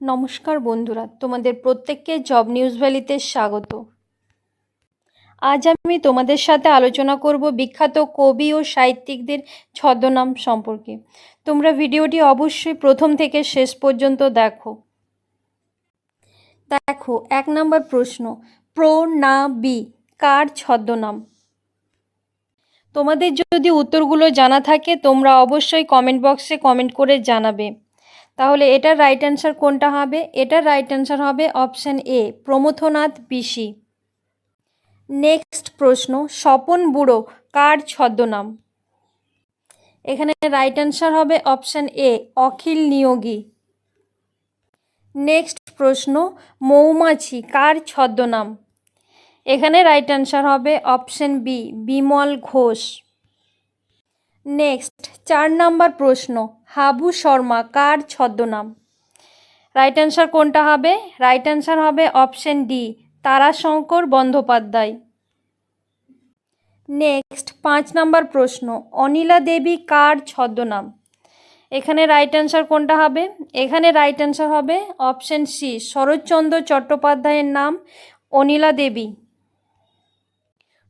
নমস্কার বন্ধুরা, তোমাদের প্রত্যেককে জব নিউজ ভ্যালিতে স্বাগত। আজ আমি তোমাদের সাথে আলোচনা করব বিখ্যাত কবি ও সাহিত্যিকদের ছদ্মনাম সম্পর্কে। তোমরা ভিডিওটি অবশ্যই প্রথম থেকে শেষ পর্যন্ত দেখো। দেখো, এক নম্বর প্রশ্ন, প্রো না বি, কার ছদ্মনাম? তোমাদের যদি উত্তরগুলো জানা থাকে, তোমরা অবশ্যই কমেন্ট বক্সে কমেন্ট করে জানাবে। তাহলে এটার রাইট অ্যান্সার কোনটা হবে? এটার রাইট অ্যান্সার হবে option A Pramathanath Bishi. Next প্রশ্ন, স্বপন বুড়ো কার ছদ্মনাম? এখানে রাইট অ্যান্সার হবে option A Akhil Niyogi. Next প্রশ্ন, মৌমাছি কার ছদ্মনাম? এখানে রাইট অ্যান্সার হবে option B Bimal Ghosh. Next চার নাম্বার প্রশ্ন হাবু শর্মা, কার ছদ্মনাম? রাইট অ্যান্সার কোনটা হবে? রাইট অ্যান্সার হবে option D Tarashankar Bandyopadhyay. Next পাঁচ নাম্বার প্রশ্ন, অনিলা দেবী কার ছদ্মনাম? এখানে রাইট অ্যান্সার কোনটা হবে? এখানে রাইট অ্যান্সার হবে অপশন সি শরৎচন্দ্র চট্টোপাধ্যায়ের নাম অনিলা দেবী।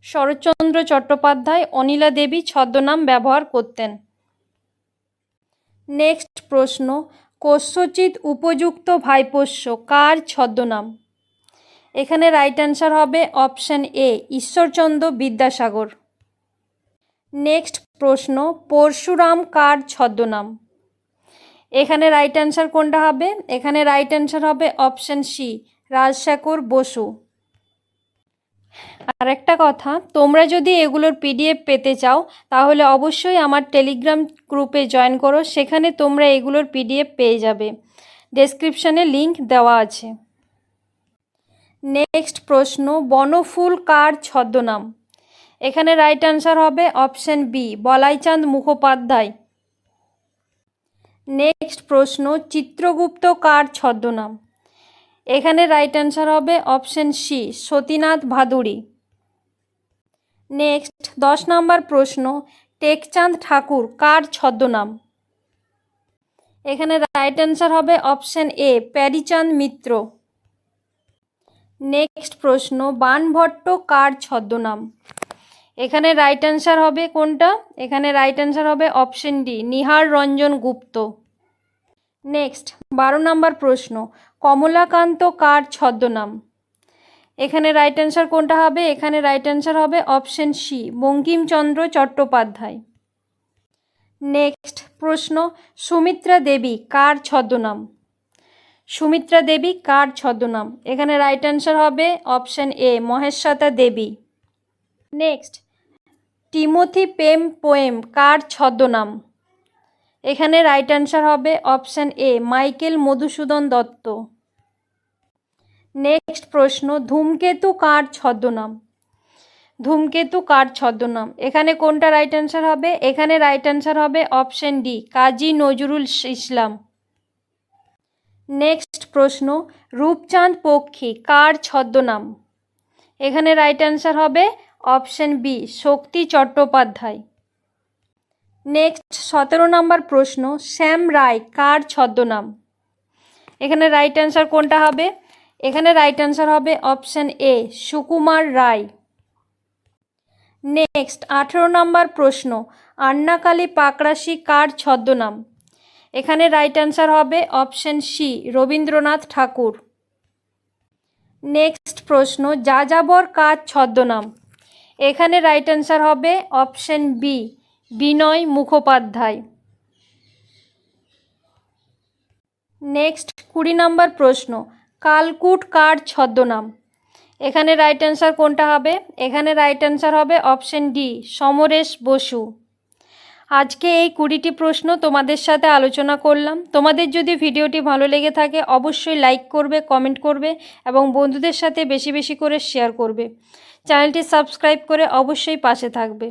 শরৎচন্দ্র চট্টোপাধ্যায় অনিলা দেবী ছদ্মনাম ব্যবহার করতেন। নেক্সট প্রশ্ন কস্যচিৎ উপযুক্ত ভাইপোষ্য কার ছদ্মনাম? এখানে রাইট অ্যান্সার হবে option A Ishwarchandra Vidyasagar. Next প্রশ্ন, পরশুরাম কার ছদ্মনাম? এখানে রাইট অ্যান্সার কোনটা হবে? এখানে রাইট অ্যান্সার হবে অপশন সি রাজশেখর বসু। আর একটা কথা, তোমরা যদি এগুলোর পিডিএফ পেতে চাও, তাহলে অবশ্যই আমার টেলিগ্রাম গ্রুপে জয়েন করো, সেখানে তোমরা এগুলোর পিডিএফ পেয়ে যাবে। ডেসক্রিপশানে লিংক দেওয়া আছে। নেক্সট প্রশ্ন, বনফুল কার ছদ্মনাম? এখানে রাইট আনসার হবে option B Balaichand Mukhopadhyay. Next প্রশ্ন, চিত্রগুপ্ত কার ছদ্মনাম? এখানে রাইট অ্যান্সার হবে option C Satinath Bhaduri. Next দশ নম্বর প্রশ্ন, টেকচাঁদ ঠাকুর কার ছদ্মনাম? এখানে রাইট অ্যান্সার হবে option A Pearychand Mitra. Next প্রশ্ন, বানভট্ট কার ছদ্মনাম? এখানে রাইট অ্যান্সার হবে কোনটা? এখানে রাইট অ্যান্সার হবে option D Nihar Ranjan Gupta. Next বারো নম্বর প্রশ্ন, কমলাকান্ত কার ছদ্মনাম? এখানে রাইট অ্যান্সার কোনটা হবে? এখানে রাইট অ্যান্সার হবে option C Bankimchandra Chattopadhyay. Next প্রশ্ন, সুমিত্রা দেবী কার ছদ্মনাম? সুমিত্রা দেবী কার ছদ্মনাম? এখানে রাইট অ্যান্সার হবে option A Mahasweta Devi. Next Timothy Penpoem কার ছদ্মনাম? এখানে রাইট অ্যান্সার হবে option A Michael Madhusudan Dutt. Next প্রশ্ন, ধূমকেতু কার ছদ্মনাম? ধূমকেতু কার ছদ্মনাম? এখানে কোনটা রাইট অ্যান্সার হবে? এখানে রাইট অ্যান্সার হবে option D Kazi Nazrul Islam. Next প্রশ্ন, রূপচাঁদ পক্ষী কার ছদ্মনাম? এখানে রাইট অ্যান্সার হবে option B Shakti Chattopadhyay. Next সতেরো নম্বর প্রশ্ন শ্যাম রায় কার ছদ্মনাম? এখানে রাইট অ্যান্সার কোনটা হবে? এখানে রাইট অ্যান্সার হবে option A Sukumar Ray. Next আঠেরো নম্বর প্রশ্ন, আন্নাকালী পাকরাশি কার ছদ্মনাম? এখানে রাইট অ্যান্সার হবে option C Rabindranath Tagore. Next প্রশ্ন, যাযাবর কার ছদ্মনাম? এখানে রাইট অ্যান্সার হবে option B Binoy Mukhopadhyay. Next কুড়ি নাম্বার প্রশ্ন। কালকুট কার ছদ্মনাম? এখানে রাইট অ্যান্সার কোনটা হবে? এখানে রাইট অ্যান্সার হবে অপশন ডি সমরেশ বসু। আজকে এই কুড়িটি প্রশ্ন তোমাদের সাথে আলোচনা করলাম। তোমাদের যদি ভিডিওটি ভালো লেগে থাকে, অবশ্যই লাইক করবে কমেন্ট করবে এবং বন্ধুদের সাথে বেশি বেশি করে শেয়ার করবে। চ্যানেলটি সাবস্ক্রাইব করে অবশ্যই পাশে থাকবে।